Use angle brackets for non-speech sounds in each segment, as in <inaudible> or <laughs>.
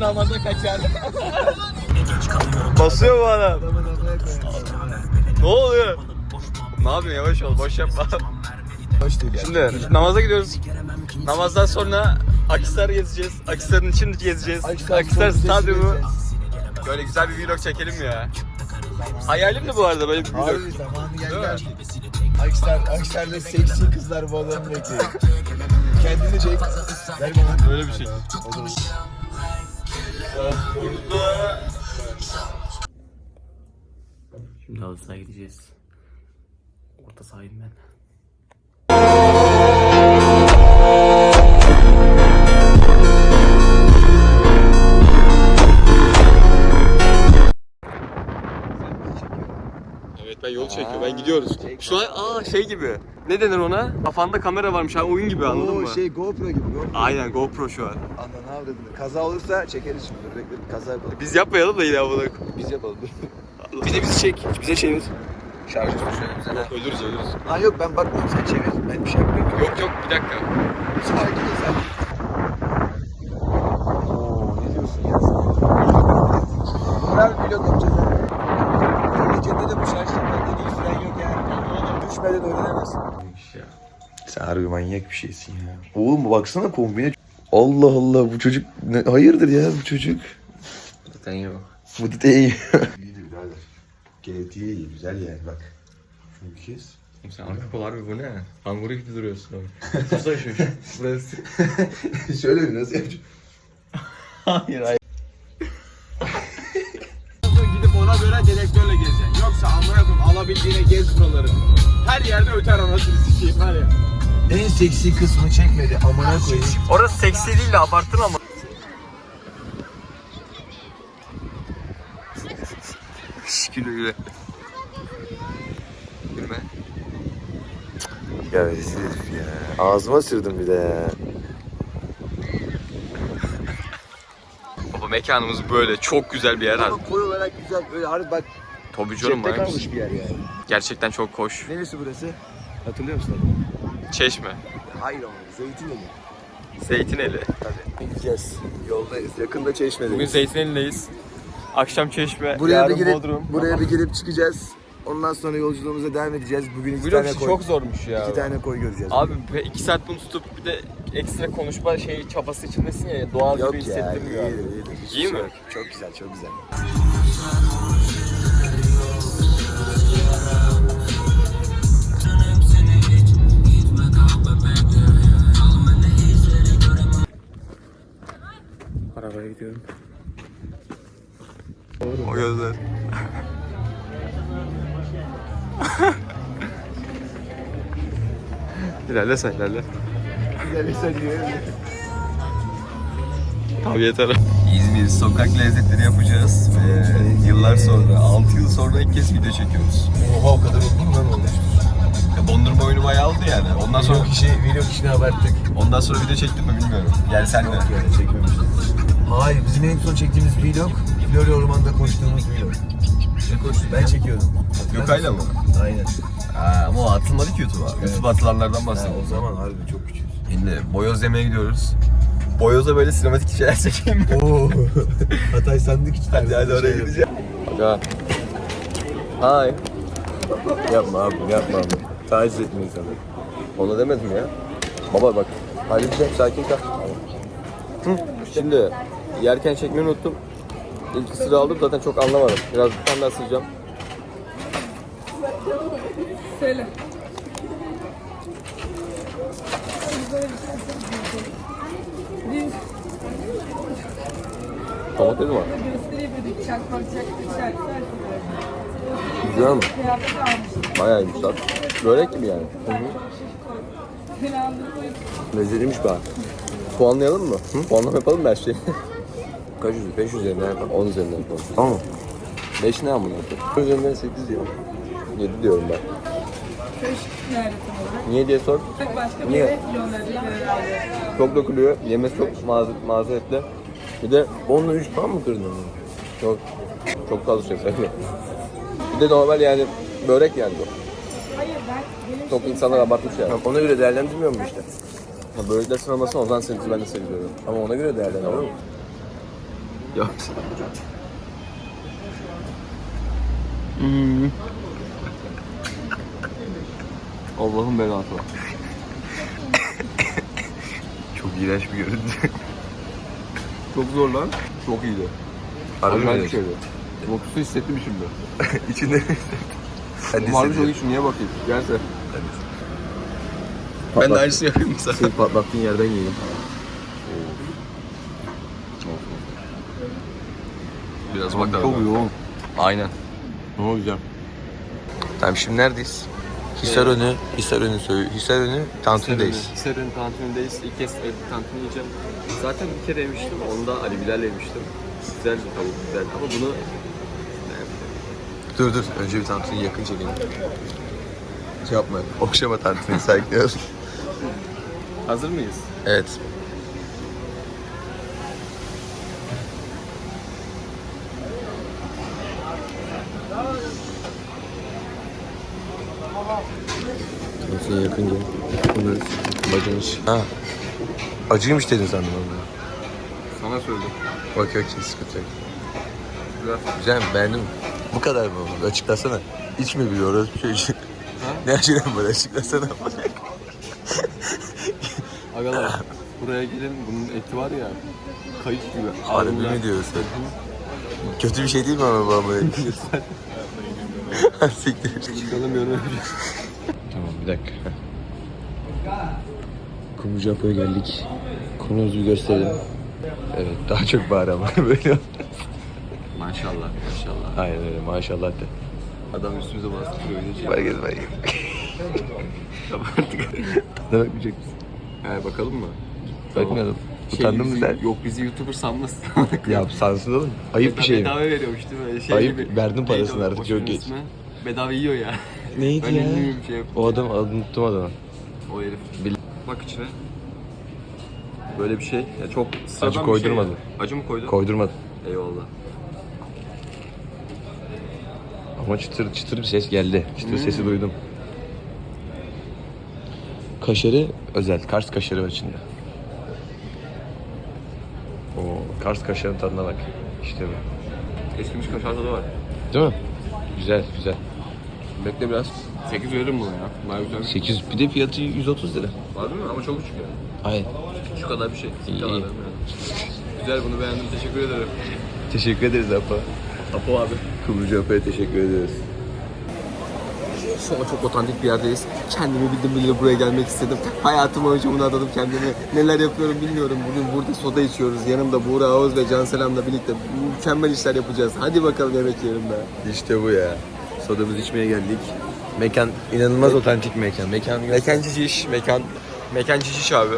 namaza kaçar. Basıyor bu adam. Ne oluyor? Ne yapıyorsun yavaş ol boş yapma. Değil yani. Şimdi namaza gidiyoruz. Namazdan sonra Akhisar gezeceğiz. Akhisar'ın içini gezeceğiz. Spor stadyumu. Böyle güzel bir vlog çekelim ya. Hayalim de bu arada böyle bir vlog. Harbi zamanı geldi. Aksar, Aksar'da seksi kızlar bu adamı bekliyor. Kendini çek. Ver bana. Böyle bir şey. Şimdi sahaya gideceğiz. Orta sahayım ben. Yol çekiyorum. Ben gidiyoruz. Şu an aa şey gibi. Ne denir ona? Kafanda kamera varmış ha oyun gibi anladın mı? şey GoPro gibi GoPro. Aynen GoPro şu an. Anla ne avradını. Kaza olursa çekeriz şimdi. Dur bekle bir kaza yapalım. Biz yapmayalım da yine abone Biz yapalım. <laughs> Bir de bizi çek. Bize çevir. Şarjı düşürelim sana. Ölürüz ölürüz. Ha yok ben bakmıyorum sen çevir. Ben bir şey yapmıyorum. Yok yok bir dakika. Sakin ol sen. Oo ne diyorsun ya sen? Güzel bir vlog yapacağız ha. Memlekette de bu şarjdan benden iyi fren yok yani. Düşmeden öğrenemezsin. Sen harbi manyak bir şeysin ya. Oğlum baksana kombine. Allah Allah bu çocuk ne, hayırdır ya bu çocuk. Zaten yok. Bu da değil. İyidir birader. Genetiği iyi güzel yani bak. Şunu bir kes. Sen arka kol harbi bu ne? Kanguru gibi duruyorsun abi. Tutsana şu şu. <laughs> Burası. Şöyle mi nasıl yapacağım? <laughs> hayır hayır. Var ya. En seksi kısmı çekmedi amına koyayım. Orası seksi değil de abarttın ama. Güle güle. Gülme. Ya rezil herif ya. Ağzıma sürdüm bir de ya. Baba mekanımız böyle çok güzel bir yer. Ama koy olarak güzel böyle harbi bak Tabii canım cepte manyak kalmış bir yer yani. Gerçekten çok hoş. Neresi burası? Hatırlıyor musun? Çeşme. Hayır ama Zeytinli. Zeytineli. Tabii. Gideceğiz. Yoldayız. Yakında çeşmedeyiz. Bugün Zeytineli'deyiz. Akşam Çeşme, buraya yarın bir girip Bodrum. buraya bir girip çıkacağız. Ondan sonra yolculuğumuza devam edeceğiz. Bugün iki Vlog tane koy. çok zormuş ya. iki tane koy göreceğiz. Abi be- iki saat bunu tutup bir de ekstra konuşma şey çabası içindesin ya doğal Yok gibi ya. hissettirmiyor. iyidir, abi. iyidir. Hiçbir İyi şey mi? yok. Çok güzel, çok güzel. İlerle sen ilerle. Güzel hissediyor. Tabii yeter. İzmir sokak lezzetleri yapacağız ve yıllar sonra, 6 yıl sonra ilk kez video çekiyoruz. Oha o kadar oldu mu lan oldu? Ya dondurma oyunu bayağı oldu yani. Ondan sonra Video kişi, video kişini abarttık. ondan sonra video çektim mi bilmiyorum. Yani sen de. Yok yani çekmemiştik. Hayır bizim en son çektiğimiz vlog Florya Orman'da koştuğumuz vlog. Ben çekiyordum. Gökay'la mı? Aynen. Ha, ama o atılmadı ki YouTube'a. YouTube atılanlardan bahsediyorum. o zaman harbi çok küçük. Şimdi boyoz yemeye gidiyoruz. Boyoz'a böyle sinematik şeyler çekeyim mi? Oo. Hatay sandık içi Hadi hadi oraya gideceğim. Aga. Hi. Yapma abi yapma abi. Taciz etme insanı. Onu demedim ya. Baba bak. Halledeceğim sakin kal. Hı. Şimdi yerken çekmeyi unuttum. İlk ısırığı aldım zaten çok anlamadım. Biraz bir tane daha ısıracağım. Söyle. Biz Domates var? gösteri yapıyorduk. Çakmak çakmak şarkılar. Güzel mi? Kıyafet almıştık. Bayağı. Börek gibi yani. Hı hı. Selamını koyup Lezzetliymiş be. Puanlayalım mı? Hı? Puanlama yapalım mı her şeyi? <laughs> Kaç yüz? 5 üzerinden yapalım. 10 üzerinden yapalım. Tamam. 5 ne amına koyayım? üzerinden 8 diyorum. 7 diyorum ben. köşk nerede tam olarak? Niye diye sor. Başka bir Niye? yere gönderecek herhalde. Çok dokuluyor. Yemesi çok mazeret, mazeretli. Bir de Onunla 3 puan mı kırdın çok çok fazla şey söylüyor. Bir de normal yani börek yani bu. Hayır ben benim Çok insanlar abartmış yani. Ona göre değerlendirmiyor mu işte? Ha, börekler sıralamasına o zaman 8 ben de 8 diyorum. Ama ona göre değerlendiriyor mu? Yavaş. Hmm. Allah'ın belası. Çok iğrenç bir görüntü. Çok zor lan. Çok iyiydi. Harbi Acayip mi? bir şeydi. Lotus'u hissettim şimdi. <laughs> İçinde. Hadi Harbi çok hissediyorum. iyi niye bakayım? Gelse. Ben de aynısını yapayım sana. Senin patlattığın yerden yiyeyim. Biraz bak Çok yoğun. Aynen. Ne güzel. Tamam şimdi neredeyiz? Hisarönü, Hisarönü söyle. Hisarönü Tantuni'deyiz. Hisar'ın tantunindeyiz. İlk kez evet, tantuni yiyeceğim. Zaten bir kere yemiştim. Onu da Ali Bilal'le yemiştim. Güzel bir tavuk güzel. Ama bunu Dur dur. Önce bir tantuni yakın çekelim. Şey yapma. Okşama tantuni saygılıyoruz. hazır mıyız? evet. Tantuni yakın gel. Bunu bacınız. Ha. Acıymış dedin sandım onu. Sana söyledim. Bak yok hiç sıkıntı yok. Güzel. Güzel mi? Bu kadar mı? Açıklasana. Hiç mi biliyoruz bir şey? ne açıklayayım böyle açıklasana. Agalar buraya gelin bunun eti var ya kayık gibi. Harbi Ağzında- mi diyorsun? Kötü bir şey değil mi ama babam böyle? <laughs> Siktir. Dalamıyorum. Tamam bir dakika. Kumrucu Apo'ya geldik. Konumuzu gösterelim. Evet daha çok bağır ama <laughs> böyle. Maşallah maşallah. Aynen öyle maşallah de. Adam üstümüze bastı böyle şey. Fark et fark et. Tamam artık. Ne bakmayacak mısın? He bakalım mı? Bakmayalım. Şey, Utandın mı bizi- sen? Yok bizi YouTuber sanmasın. <laughs> Ya sansın oğlum. Ayıp bir şey mi? Bedava veriyormuş değil mi? Şey Ayıp, verdin Neydi parasını o artık, çok geç. ismi? Bedava yiyor ya. Neydi <laughs> Ben ya? ünlüyüm şey. O adam adını unuttum adamı. O herif. Bil- Bak içine. Böyle bir şey. Ya çok sıradan Acı bir koydurmadın. Şey ya. Acı mı koydun? Koydurmadım. Eyvallah. Ama çıtır çıtır bir ses geldi. Çıtır Hmm. sesi duydum. Kaşarı özel. Kars kaşarı var içinde. Oo, Kars kaşarının tadına bak. İşte bu. Eskimiş kaşar tadı var. Değil mi? Güzel, güzel. Bekle biraz. 8 veririm buna ya. Bayağı güzel. 8 bir de fiyatı 130 lira. Var mi? Ama çok küçük yani. Aynen. Şu kadar bir şey. İyi, yani. Güzel bunu beğendim. Teşekkür ederim. Teşekkür ederiz Apa. Apo abi. Kumrucu Apa'ya teşekkür ederiz. Şu an çok otantik bir yerdeyiz. Kendimi bildim bileli buraya gelmek istedim. Hayatım boyunca bunu adadım kendime. Neler yapıyorum bilmiyorum. Bugün burada soda içiyoruz. Yanımda Buğra Ağuz ve Can Selam'la birlikte mükemmel işler yapacağız. Hadi bakalım yemek yiyelim be. İşte bu ya. Sodamızı içmeye geldik. Mekan inanılmaz otantik mekan. Mekan Mekan Ciciş, mekan mekan Ciciş abi.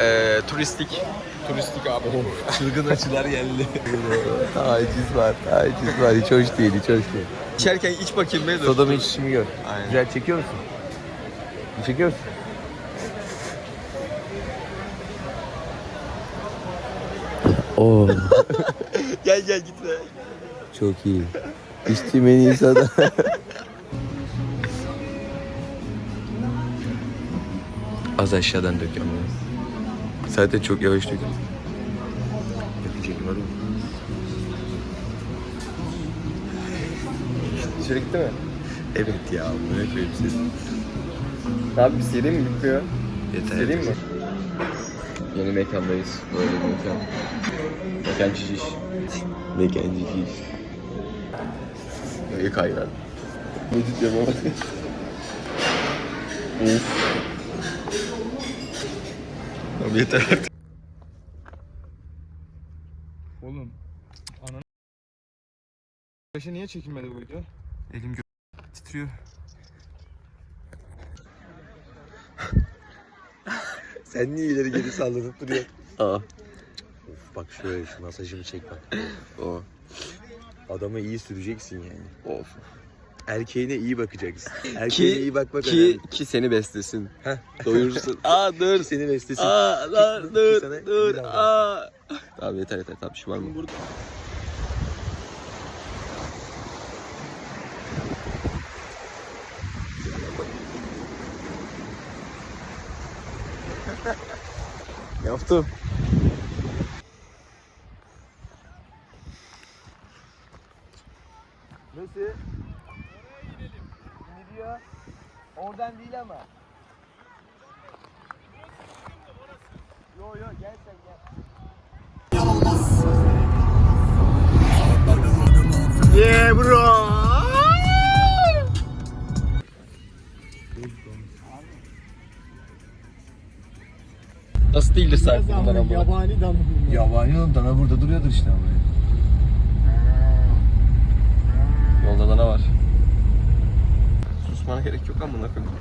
Ee, turistik. Turistik abi. <laughs> çılgın açılar geldi. <laughs> taciz var, taciz var. Hiç hoş değil, hiç hoş değil. İçerken iç bakayım be. dur. Sodamı içişimi gör. Aynen. Güzel çekiyor musun? Çekiyor musun? Oo, <laughs> Gel gel gitme. çok iyi. İçtiğim en iyi soda. Az aşağıdan döküyorum. ya. Zaten çok yavaş döküyorum. Yapacak var mı? Gitti mi? Evet ya, bunu koyayım siz. Abi bir seri mi bitmiyor? Yeter. Sereyim mi? Yeni mekandayız. Böyle bir mekan. Mekan Ciciş. Mekancı iş. Büyük hayran. Ne diyorum ama? Abi yeter artık. Oğlum. Ananı. Başa niye çekilmedi bu video? Elim gö- titriyor. <laughs> Sen niye ileri geri sallanıp duruyorsun? Aa. Of, bak şöyle şu masajımı çek bak. <laughs> O. Adamı iyi süreceksin yani. Of. Erkeğine iyi bakacaksın. Erkeğine iyi bakmak ki, önemli. ki seni beslesin. Heh. Doyursun. <laughs> Aa dur. Ki seni beslesin. Aa Ki dur sana dur. Aa. Tamam yeter yeter tamam şey var mı? <laughs> Yaptım. Oradan değil ama. Yo yo gel sen gel. Yeah bro. Nasıl değildir sahip bunlar ama? Yabani oğlum dana burada duruyordur işte ama. Yolda da ne var? Susmana gerek yok amına koyayım.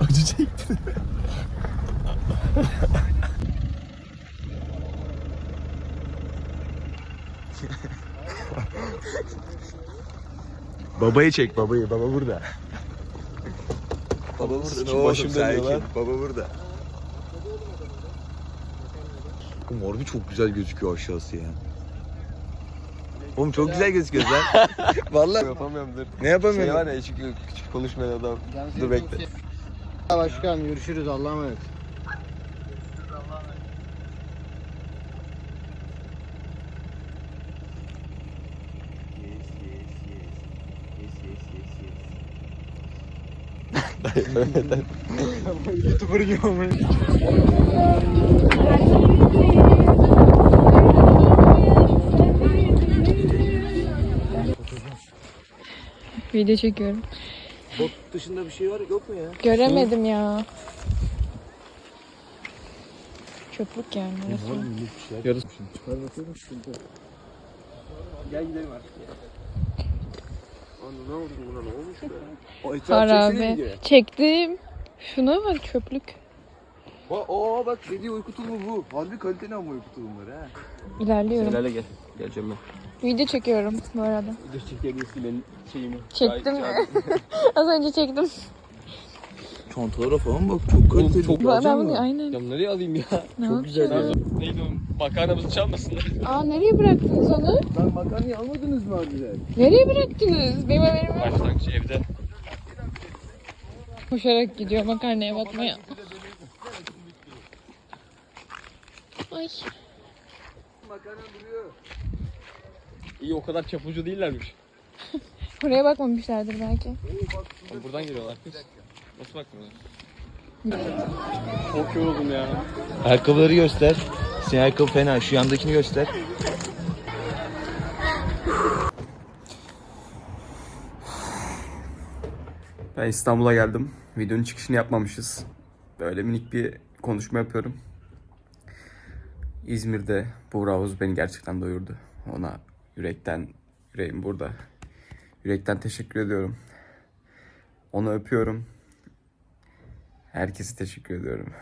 Acı çekti. babayı çek babayı. Baba burada. Baba burada ne sakin. lan. Baba burada. Oğlum harbi çok güzel gözüküyor aşağısı ya. Oğlum çok güzel gözüküyor lan. <laughs> Vallahi. Yapamıyorum dur. Ne yapamıyorum? Şey var ya çünkü küçük konuşmayan adam. Dur bekle. Başkan görüşürüz Allah'a emanet. <laughs> <laughs> Youtuber gibi olmuş. Video çekiyorum. Bot dışında bir şey var yok mu ya? Göremedim ya. Çöplük yani orası. Yarısı. Gel gidelim artık. Anne ne oldu buna ne olmuş be? O etraf çeksene Harabe. Çektim. Şuna bak çöplük. Bak aa bak dediği uyku tulumu bu. Harbi kaliteli ama uyku tulumları ha. İlerliyorum. Helal'e gel. Geleceğim ben. Video çekiyorum bu arada. Dur çekebilirsin benim şeyimi. Çektim. <laughs> Az önce çektim. Çantalara falan bak çok kaliteli. çok- Ben, ben bunu aynen. Ya nereye alayım ya? Ne Çok güzel. yapacağız? Neydi o? Makarnamızı çalmasınlar. <laughs> Aa nereye bıraktınız onu? Lan makarnayı almadınız mı harbiden? Nereye bıraktınız? Benim haberim yok. Başlangıç evde. Koşarak gidiyor makarnaya bakmaya. Ay. İyi o kadar çapucu değillermiş. <laughs> Buraya bakmamışlardır belki. Oğlum Buradan giriyorlar kız. Nasıl bakmıyorlar? <laughs> Çok yoruldum ya. Ayakkabıları göster. Senin ayakkabı fena. Şu yandakini göster. Ben İstanbul'a geldim. Videonun çıkışını yapmamışız. Böyle minik bir konuşma yapıyorum. İzmir'de Buğra Havuz beni gerçekten doyurdu. Ona yürekten, yüreğim burada. Yürekten teşekkür ediyorum. Onu öpüyorum. Herkese teşekkür ediyorum.